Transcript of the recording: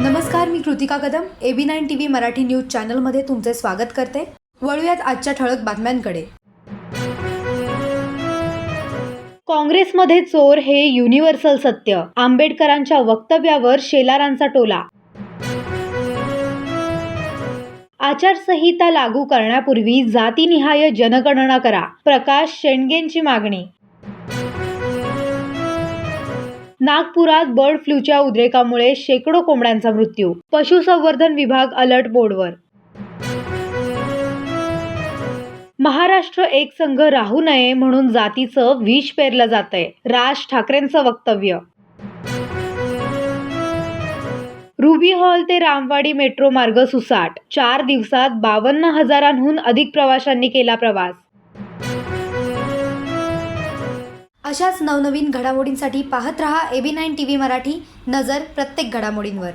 नमस्कार मी Kritika Kadam. A B nine T V Marathi news चॅनलमध्ये तुमचे स्वागत करते. वळूयात आजच्या ठळक बातम्यांकडे. काँग्रेसमध्ये चोर हे युनिव्हर्सल सत्य. आंबेडकरांच्या वक्तव्यावर शेलारांचा टोला. आचारसंहिता लागू करण्यापूर्वी जातीनिहाय जनगणना करा. प्रकाश शेंडगेंची मागणी. नागपुरात बर्ड फ्लूच्या उद्रेकामुळे शेकडो कोंबड्यांचा मृत्यू. पशुसंवर्धन विभाग अलर्ट बोर्डवर. महाराष्ट्र एक संघ राहू नये म्हणून जातीचं विष पेरलं जातंय. राज ठाकरेंचं वक्तव्य. रुबी हॉल ते रामवाडी मेट्रो मार्ग सुसाट. चार दिवसात बावन्न हजारांहून अधिक प्रवाशांनी केला प्रवास. अशाच नवनवीन घडामोडींसाठी पाहत रहा A B nine T V Marathi नजर प्रत्येक घडामोडींवर.